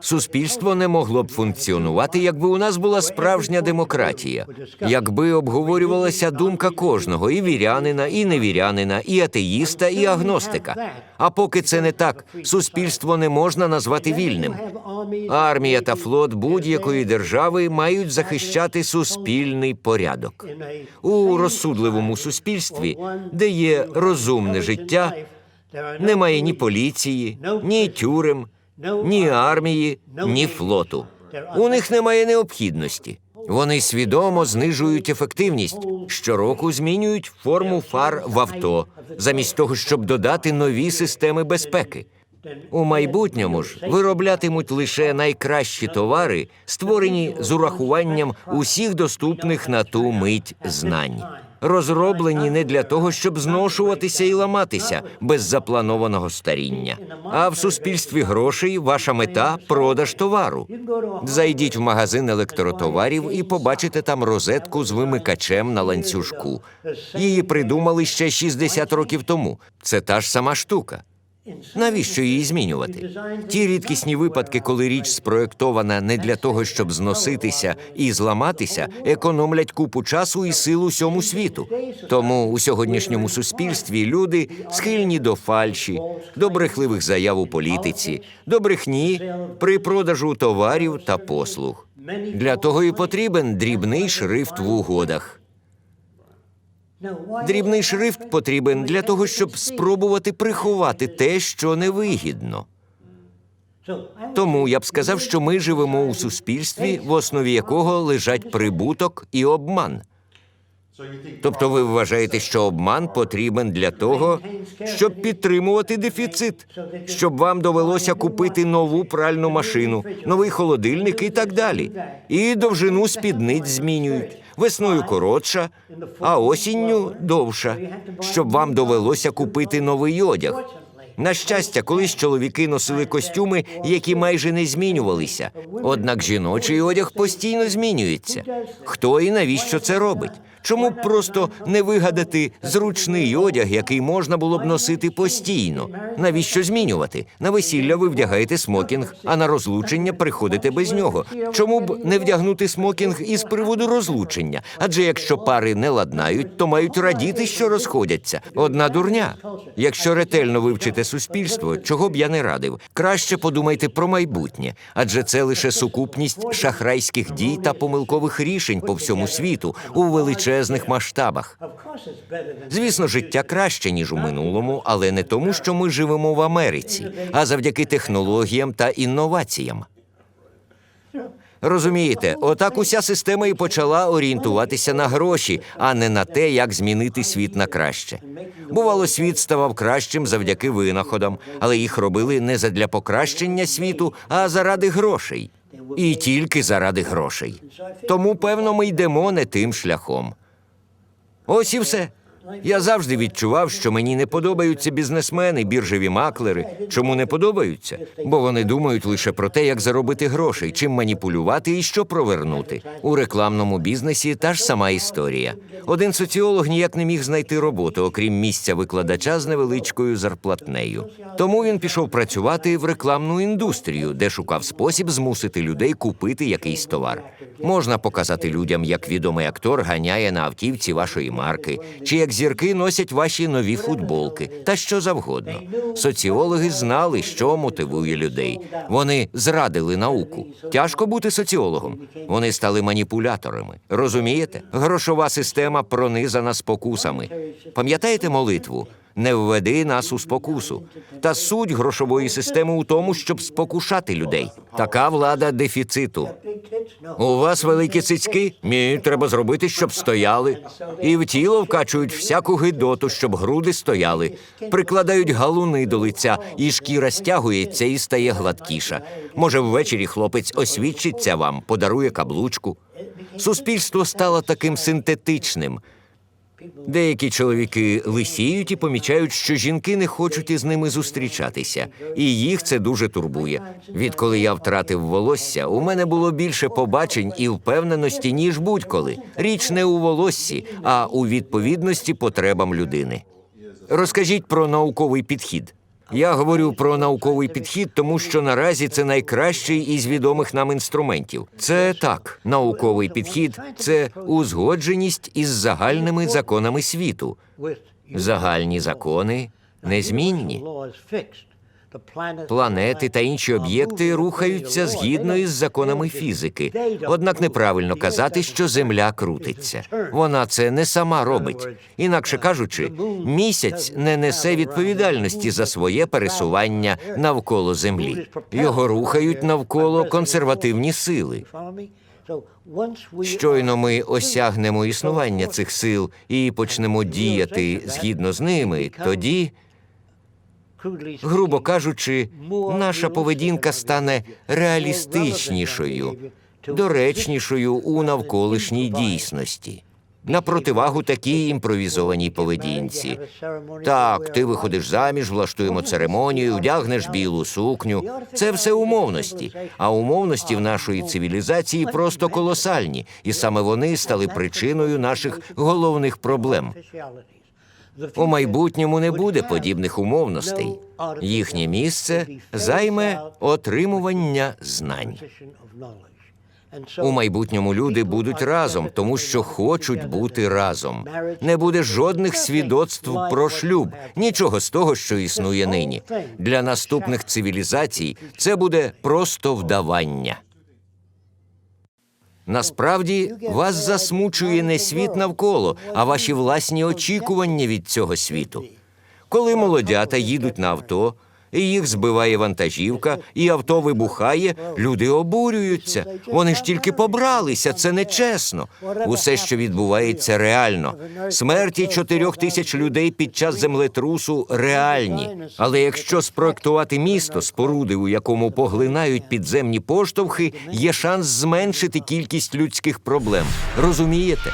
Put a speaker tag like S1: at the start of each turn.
S1: Суспільство не могло б функціонувати, якби у нас була справжня демократія, якби обговорювалася думка кожного і вірянина, і невірянина, і атеїста, і агностика. А поки це не так, суспільство не можна назвати вільним. Армія та флот будь-якої держави мають захищати суспільний порядок. У розсудливому суспільстві, де є розумне життя, немає ні поліції, ні тюрем, ні армії, ні флоту. У них немає необхідності. Вони свідомо знижують ефективність. Щороку змінюють форму фар в авто, замість того, щоб додати нові системи безпеки. У майбутньому ж вироблятимуть лише найкращі товари, створені з урахуванням усіх доступних на ту мить знань. Розроблені не для того, щоб зношуватися і ламатися без запланованого старіння. А в суспільстві грошей ваша мета продаж товару. Зайдіть в магазин електротоварів і побачите там розетку з вимикачем на ланцюжку. Її придумали ще 60 років тому. Це та ж сама штука. Навіщо її змінювати? Ті рідкісні випадки, коли річ спроєктована не для того, щоб зноситися і зламатися, економлять купу часу і сил усьому світу. Тому у сьогоднішньому суспільстві люди схильні до фальші, до брехливих заяв у політиці, до брехні при продажу товарів та послуг. Для того і потрібен дрібний шрифт в угодах. Дрібний шрифт потрібен для того, щоб спробувати приховати те, що невигідно. Тому я б сказав, що ми живемо у суспільстві, в основі якого лежать прибуток і обман. Тобто ви вважаєте, що обман потрібен для того, щоб підтримувати дефіцит, щоб вам довелося купити нову пральну машину, новий холодильник і так далі. І довжину спідниць змінюють. Весною коротша, а осінню довша, щоб вам довелося купити новий одяг. На щастя, колись чоловіки носили костюми, які майже не змінювалися. Однак жіночий одяг постійно змінюється. Хто і навіщо це робить? Чому б просто не вигадати зручний одяг, який можна було б носити постійно? Навіщо змінювати? На весілля ви вдягаєте смокінг, а на розлучення приходите без нього. Чому б не вдягнути смокінг із приводу розлучення? Адже якщо пари не ладнають, то мають радіти, що розходяться. Одна дурня. Якщо ретельно вивчите суспільство, чого б я не радив, краще подумайте про майбутнє, адже це лише сукупність шахрайських дій та помилкових рішень по всьому світу у величезних масштабах. Звісно, життя краще ніж у минулому, але не тому, що ми живемо в Америці, а завдяки технологіям та інноваціям. Розумієте, отак уся система і почала орієнтуватися на гроші, а не на те, як змінити світ на краще. Бувало, світ ставав кращим завдяки винаходам, але їх робили не задля покращення світу, а заради грошей. І тільки заради грошей. Тому, певно, ми йдемо не тим шляхом. Ось і все. Я завжди відчував, що мені не подобаються бізнесмени, біржеві маклери. Чому не подобаються? Бо вони думають лише про те, як заробити грошей, чим маніпулювати і що провернути. У рекламному бізнесі та ж сама історія. Один соціолог ніяк не міг знайти роботу, окрім місця викладача з невеличкою зарплатнею. Тому він пішов працювати в рекламну індустрію, де шукав спосіб змусити людей купити якийсь товар. Можна показати людям, як відомий актор ганяє на автівці вашої марки, чи як зірки носять ваші нові футболки, та що завгодно. Соціологи знали, що мотивує людей. Вони зрадили науку. Тяжко бути соціологом. Вони стали маніпуляторами. Розумієте? Грошова система пронизана спокусами. Пам'ятаєте молитву? Не введи нас у спокусу. Та суть грошової системи у тому, щоб спокушати людей. Така влада дефіциту. У вас великі цицьки? Ні, треба зробити, щоб стояли. І в тіло вкачують всяку гидоту, щоб груди стояли. Прикладають галуни до лиця, і шкіра стягується і стає гладкіша. Може, ввечері хлопець освідчиться вам, подарує каблучку. Суспільство стало таким синтетичним. Деякі чоловіки лисіють і помічають, що жінки не хочуть із ними зустрічатися, і їх це дуже турбує. Відколи я втратив волосся, у мене було більше побачень і впевненості, ніж будь-коли. Річ не у волоссі, а у відповідності потребам людини. Розкажіть про науковий підхід. Я говорю про науковий підхід, тому що наразі це найкращий із відомих нам інструментів. Це так, науковий підхід це узгодженість із загальними законами світу. Загальні закони незмінні. Планети та інші об'єкти рухаються згідно із законами фізики. Однак неправильно казати, що Земля крутиться. Вона це не сама робить. Інакше кажучи, місяць не несе відповідальності за своє пересування навколо Землі. Його рухають навколо консервативні сили. Щойно ми осягнемо існування цих сил і почнемо діяти згідно з ними, тоді, грубо кажучи, наша поведінка стане реалістичнішою, доречнішою у навколишній дійсності. На противагу такій імпровізованій поведінці. Так, ти виходиш заміж, влаштуємо церемонію, вдягнеш білу сукню. Це все умовності. А умовності в нашої цивілізації просто колосальні, і саме вони стали причиною наших головних проблем. У майбутньому не буде подібних умовностей. Їхнє місце займе отримування знань. У майбутньому люди будуть разом, тому що хочуть бути разом. Не буде жодних свідоцтв про шлюб, нічого з того, що існує нині. Для наступних цивілізацій це буде просто вдавання. Насправді вас засмучує не світ навколо, а ваші власні очікування від цього світу. Коли молодята їдуть на авто, і їх збиває вантажівка, і авто вибухає, люди обурюються. Вони ж тільки побралися, це нечесно. Усе, що відбувається, реально. Смерті чотирьох тисяч людей під час землетрусу реальні. Але якщо спроектувати місто, споруди, у якому поглинають підземні поштовхи, є шанс зменшити кількість людських проблем. Розумієте?